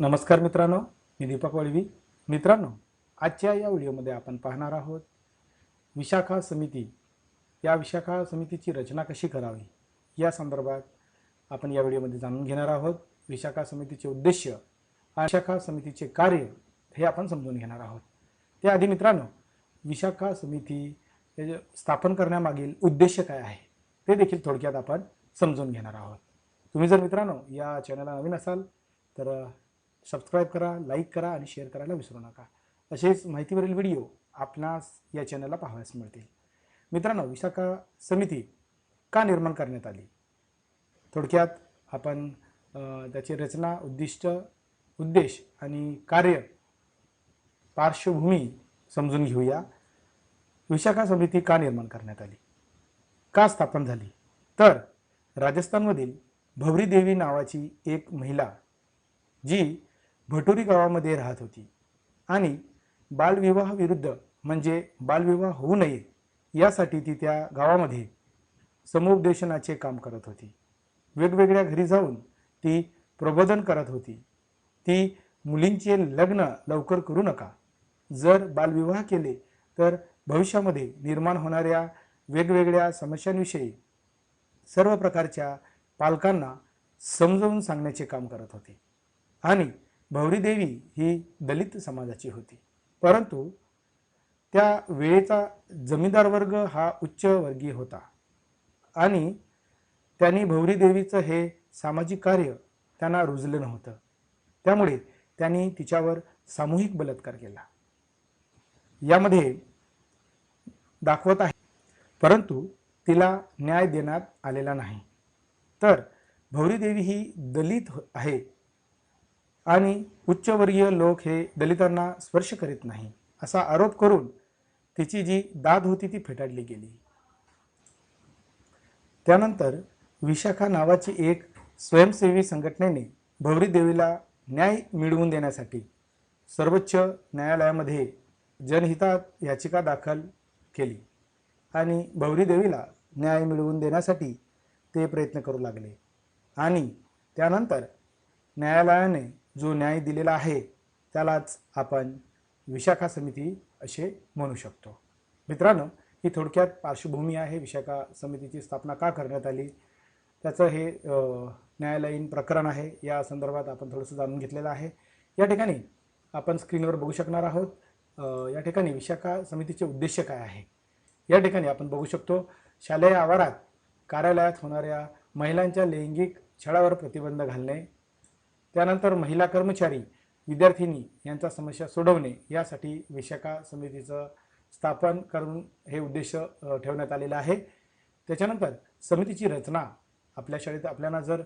नमस्कार मित्रांनो मी दीपक वळवी. मित्रांनो आजच्या या व्हिडिओमध्ये आपण पाहणार आहोत विशाखा समिती. या विशाखा समितीची रचना कशी करावी? या संदर्भात आपण या व्हिडिओमध्ये जाणून घेणार आहोत विशाखा समितीचे उद्देश विशाखा समितीचे कार्य हे आपण समजून घेणार आहोत. त्याआधी मित्रांनो विशाखा समिती स्थापन करण्यामागील उद्देश काय आहे ते देखील थोडक्यात आपण समजून घेणार आहोत. तुम्ही जर मित्रांनो या चॅनलला नवीन असाल तर सबस्क्राईब करा लाईक करा आणि शेअर करायला विसरू नका. असेच माहितीवरील व्हिडिओ आपणास या चॅनलला पाहावयास मिळतील. मित्रांनो विशाखा समिती का निर्माण करण्यात आली? थोडक्यात आपण त्याची रचना उद्दिष्ट उद्देश आणि कार्य पार्श्वभूमी समजून घेऊया. विशाखा समिती का निर्माण करण्यात आली? का स्थापन झाली? तर राजस्थानमधील भवरी देवी नावाची एक महिला जी भटोरी गावामध्ये राहत होती. आणि बालविवाहाविरुद्ध म्हणजे बालविवाह होऊ नये यासाठी ती त्या गावामध्ये समुपदेशनाचे काम करत होती. वेगवेगळ्या घरी जाऊन ती प्रबोधन करत होती. ती मुलींचे लग्न लवकर करू नका. जर बालविवाह केले तर भविष्यामध्ये निर्माण होणाऱ्या वेगवेगळ्या समस्यांविषयी सर्व प्रकारच्या पालकांना समजावून सांगण्याचे काम करत होते. आणि भवरी देवी ही दलित समाजाची होती. परंतु त्या वेळेचा जमीनदार वर्ग हा उच्चवर्गीय होता आणि त्यांनी भवरी देवीचं हे सामाजिक कार्य त्यांना रुजलं नव्हतं. त्यामुळे त्यांनी तिच्यावर सामूहिक बलात्कार केला. यामध्ये दाखवत आहे परंतु तिला न्याय देण्यात आलेला नाही. तर भवरी देवी ही दलित आहे. आणि उच्चवर्गीय लोक हे दलितांना स्पर्श करीत नाही असा आरोप करून तिची जी दाद होती ती फेटाळली गेली. त्यानंतर विशाखा नावाची एक स्वयंसेवी संघटनेने भवरी देवीला न्याय मिळवून देण्यासाठी सर्वोच्च न्यायालयामध्ये जनहितात याचिका दाखल केली आणि भवरी देवीला न्याय मिळवून देण्यासाठी ते प्रयत्न करू लागले आणि त्यानंतर न्यायालयाने जो न्याय दिलेला आहे त्यालाच आपण विशाखा समिती असे म्हणू शकतो. मित्रांनो ही थोडक्यात पार्श्वभूमी आहे. विशाखा समितीची स्थापना का करण्यात आली? त्याचं हे न्यायालयीन प्रकरण आहे. या संदर्भात आपण थोडंसं जाणून घेतलेलं आहे. या ठिकाणी आपण स्क्रीनवर बघू शकणार आहोत या ठिकाणी विशाखा समितीचे उद्देश काय आहे? या ठिकाणी आपण बघू शकतो शालेय आवारात कार्यालयात होणाऱ्या महिलांच्या लैंगिक छळावर प्रतिबंध घालणे त्यानंतर महिला कर्मचारी विद्यार्थिनी यांचा समस्या सोडवणे यासाठी विशाखा समितीचं स्थापन करून हे उद्देश ठेवण्यात आलेला आहे. त्याच्यानंतर समितीची रचना. आपल्या शाळेत आपल्याला जर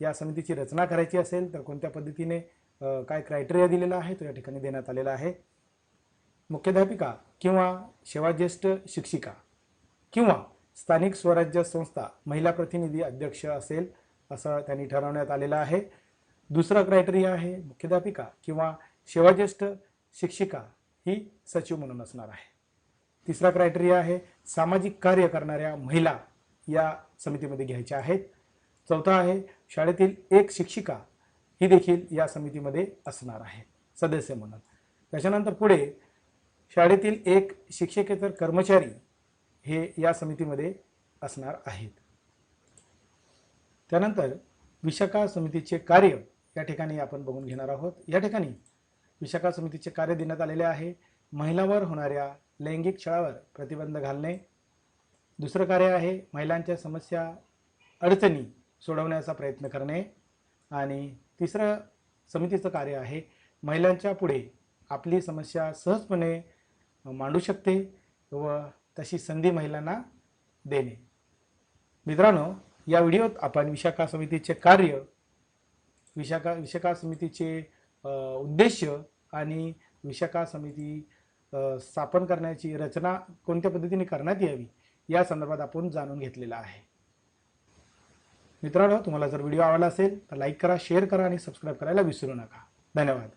या समितीची रचना करायची असेल तर कोणत्या पद्धतीने काय क्रायटेरिया दिलेला आहे तो या ठिकाणी देण्यात आलेला आहे. मुख्याध्यापिका किंवा सेवाज्येष्ठ शिक्षिका किंवा स्थानिक स्वराज्य संस्था महिला प्रतिनिधी अध्यक्ष असेल असं त्यांनी ठरवण्यात आलेलं आहे. दुसरा क्रायटेरिया आहे मुख्याध्यापिका किंवा सेवाज्येष्ठ शिक्षिका ही सचिव म्हणून असणार आहे. तिसरा क्रायटेरिया आहे सामाजिक कार्य करणाऱ्या महिला या समितीमध्ये घ्यायच्या आहेत. चौथा आहे शाळेतील एक शिक्षिका ही देखील या समितीमध्ये असणार आहे सदस्य म्हणून. त्याच्यानंतर पुढे शाळेतील एक शिक्षकेतर कर्मचारी हे या समितीमध्ये असणार आहेत. त्यानंतर विशाखा समितीचे कार्य या ठिकाणी आपण बघून घेणार आहोत. या ठिकाणी विशाखा समितीचे कार्य देण्यात आलेले आहे. महिलांवर होणाऱ्या लैंगिक छळावर प्रतिबंध घालणे. दुसरं कार्य आहे महिलांच्या समस्या अडचणी सोडवण्याचा प्रयत्न करणे. आणि तिसरं समितीचं कार्य आहे महिलांच्या पुढे आपली समस्या सहजपणे मांडू शकते व तशी संधी महिलांना देणे. मित्रांनो या व्हिडिओत आपण विशाखा समितीचे कार्य विशाखा विशाखा समितीचे उद्देश आणि विशाखा समिती स्थापन करण्याची रचना कोणत्या पद्धतीने करण्यात यावी या संदर्भात आपण जाणून घेतलेला आहे. मित्रांनो तुम्हाला जर व्हिडिओ आवडला असेल तर लाईक करा शेअर करा आणि सबस्क्राईब करायला विसरू नका. धन्यवाद.